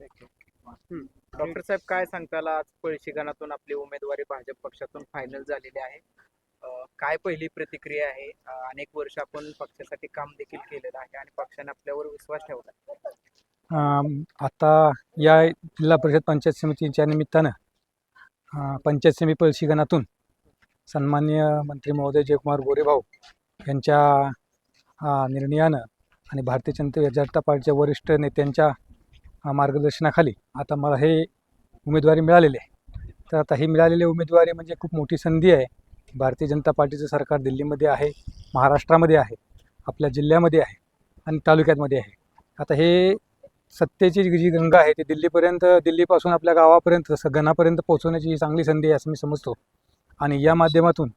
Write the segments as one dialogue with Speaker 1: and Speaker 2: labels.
Speaker 1: Doctor साहेब काय सांगताल? आज पळशी गणातून आपली उमेदवारी भाजप पक्षातून फायनल झालेली आहे. काय पहिली प्रतिक्रिया आहे? अनेक वर्ष आपण पक्षासाठी काम देखील केलेलं आहे आणि पक्षाने आपल्यावर विश्वास ठेवला.
Speaker 2: आता या जिल्हा परिषद पंचायत समितीच्या निमित्तानं पंचायत समिती पळशी गणातून सन्माननीय मंत्री महोदय जयकुमार गोरेभाऊ यांच्या निर्णयानं आणि भारतीय जनता जनता पार्टीच्या वरिष्ठ नेत्यांच्या मार्गदर्शनाखाली आता मला हे उमेदवारी मिळालेली आहे. तर आता ही मिळालेली उमेदवारी म्हणजे खूप मोठी संधी आहे. भारतीय जनता पार्टीचं सरकार दिल्लीमध्ये आहे महाराष्ट्रामध्ये आहे आपल्या जिल्ह्यामध्ये आहे आणि तालुक्यातमध्ये आहे. आता हे सत्तेची जी गंगा आहे ती दिल्लीपर्यंत दिल्लीपासून आपल्या गावापर्यंत सगनापर्यंत पोहोचवण्याची ही चांगली संधी आहे असं मी समजतो. आणि या माध्यमातून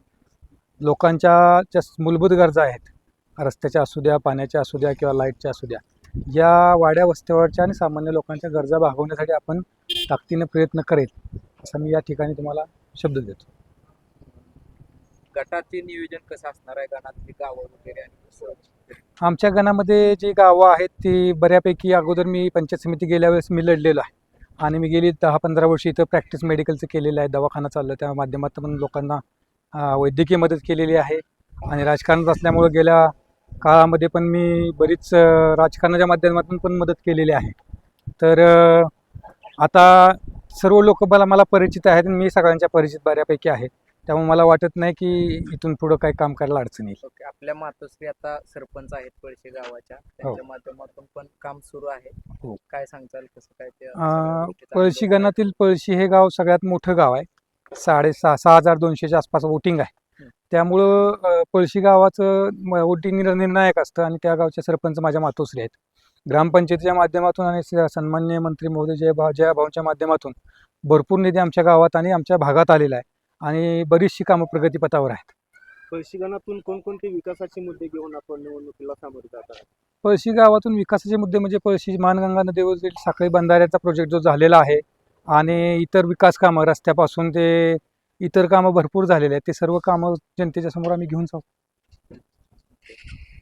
Speaker 2: लोकांच्या ज्या मूलभूत गरजा आहेत रस्त्याच्या असू द्या पाण्याच्या असू द्या किंवा लाईटच्या असू द्या या वाड्या वस्त्यावरच्या आणि सामान्य लोकांच्या गरजा भागवण्यासाठी आपण ताकदीनं प्रयत्न करेल असं मी या ठिकाणी तुम्हाला शब्द देतो.
Speaker 1: गटाचे नियोजन कसं असणार आहे? गणातली गावं वगैरे आणि कसं
Speaker 2: आमच्या गणामध्ये जी गावं आहेत ती बऱ्यापैकी अगोदर मी पंचायत समिती गेल्या वेळेस मी लढलेलो आहे. आणि मी गेली दहा पंधरा वर्षी इथं प्रॅक्टिस मेडिकलचं केलेलं आहे दवाखाना चाललं त्या माध्यमातून लोकांना वैद्यकीय मदत केलेली आहे. आणि राजकारणात असल्यामुळं गेल्या काळामध्ये पण मी बरीच राजकारणाच्या माध्यमातून पण मदत केलेली आहे. तर आता सर्व लोक मला मला परिचित आहेत आणि मी सगळ्यांच्या परिचित बऱ्यापैकी आहे. त्यामुळे मला वाटत नाही की इथून पुढं काही काम करायला अडचण येईल.
Speaker 1: ओके आपल्या मातोश्री आता सरपंच आहेत पळशी गावाच्या. त्यांच्या माध्यमातून पण काम सुरू आहे.
Speaker 2: हो.
Speaker 1: काय सांगताल कसं काय ते
Speaker 2: पळशी? गणातील पळशी हे गाव सगळ्यात मोठं गाव आहे. साडेसहा सहा हजार दोनशेच्या आसपास वोटिंग आहे.
Speaker 1: हं.
Speaker 2: त्यामुळं पळशी गावाचं वोटिंग निर्णायक असतं आणि त्या गावचे सरपंच माझ्या मातोश्री आहेत. ग्रामपंचायतीच्या माध्यमातून आणि स- सन्माननीय मंत्री महोदय जय भा जयाभाऊंच्या माध्यमातून भरपूर निधी आमच्या गावात आणि आमच्या भागात आलेला आहे आणि बरीचशी कामं प्रगतीपथावर आहेत.
Speaker 3: पळशीगणातून कोणकोणते विकासाचे मुद्दे घेऊन आपण निवडणुकीला सामोरे जात आहात?
Speaker 2: पळशी गावातून विकासाचे मुद्दे म्हणजे पळशी मानगंगा नदीवरील साखळी बंधाऱ्याचा प्रोजेक्ट जो झालेला आहे आणि इतर विकास कामं रस्त्यापासून ते इतर कामं भरपूर झालेले आहेत. ते सर्व कामं जनतेच्या समोर आम्ही घेऊन जाऊ.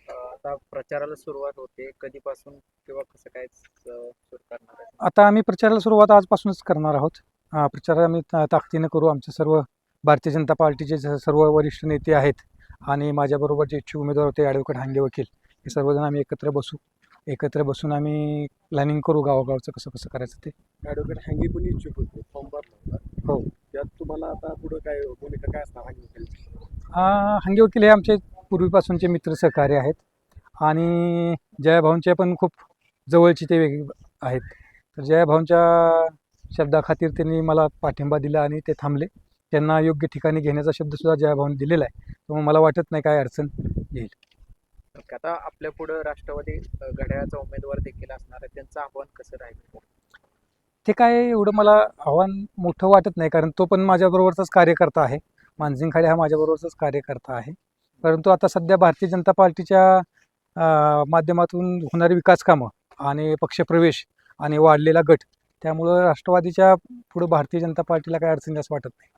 Speaker 1: आता प्रचाराला सुरुवात होते. कधीपासून किंवा कसं काय सुरू करणार आहे?
Speaker 2: आता आम्ही प्रचाराला सुरुवात आजपासूनच करणार आहोत. हा, प्रचार आम्ही ता- ताकदीनं करू. आमचे सर्व भारतीय जनता पार्टीचे सर्व वरिष्ठ नेते आहेत आणि माझ्याबरोबर जे इच्छुक उमेदवार होते ॲडव्होकेट हांगे वकील हे सर्वजण आम्ही एकत्र बसू. एकत्र बसून आम्ही प्लॅनिंग करू गावागावचं कसं कसं करायचं ते.
Speaker 3: ॲडव्होकेट हँगी पण इच्छुक होते. फॉर्म भरला तुम्हाला आता पुढे काय भूमिका काय असणार हँगी वकिलांची?
Speaker 2: आ, हांगे वकील हे आमचे पूर्वीपासूनचे मित्र सहकारी आहेत. आणि जयाभाऊंचे पण खूप जवळचे ते वेग आहेत. तर जयाभाऊंच्या शब्दाखातीर त्यांनी मला पाठिंबा दिला आणि ते थांबले. त्यांना योग्य ठिकाणी घेण्याचा शब्दसुद्धा जयाभाऊंनी दिलेला आहे. त्यामुळे मला वाटत नाही काय अडचण येईल.
Speaker 1: आता आपल्या पुढे राष्ट्रवादी घड्याळाचा उमेदवार देखील असणार आहे. त्यांचं आव्हान कसं राहील?
Speaker 2: ते काय एवढं मला आव्हान मोठं वाटत नाही कारण तो पण माझ्याबरोबरचाच कार्यकर्ता आहे. मानसिंगखाडे हा माझ्याबरोबरचाच कार्यकर्ता आहे. परंतु आता सध्या भारतीय जनता पार्टीच्या माध्यमातून होणारी विकास कामं आणि पक्षप्रवेश आणि वाढलेला गट त्यामुळं राष्ट्रवादीच्या पुढं भारतीय जनता पार्टीला काही अडचणी असं वाटत नाही.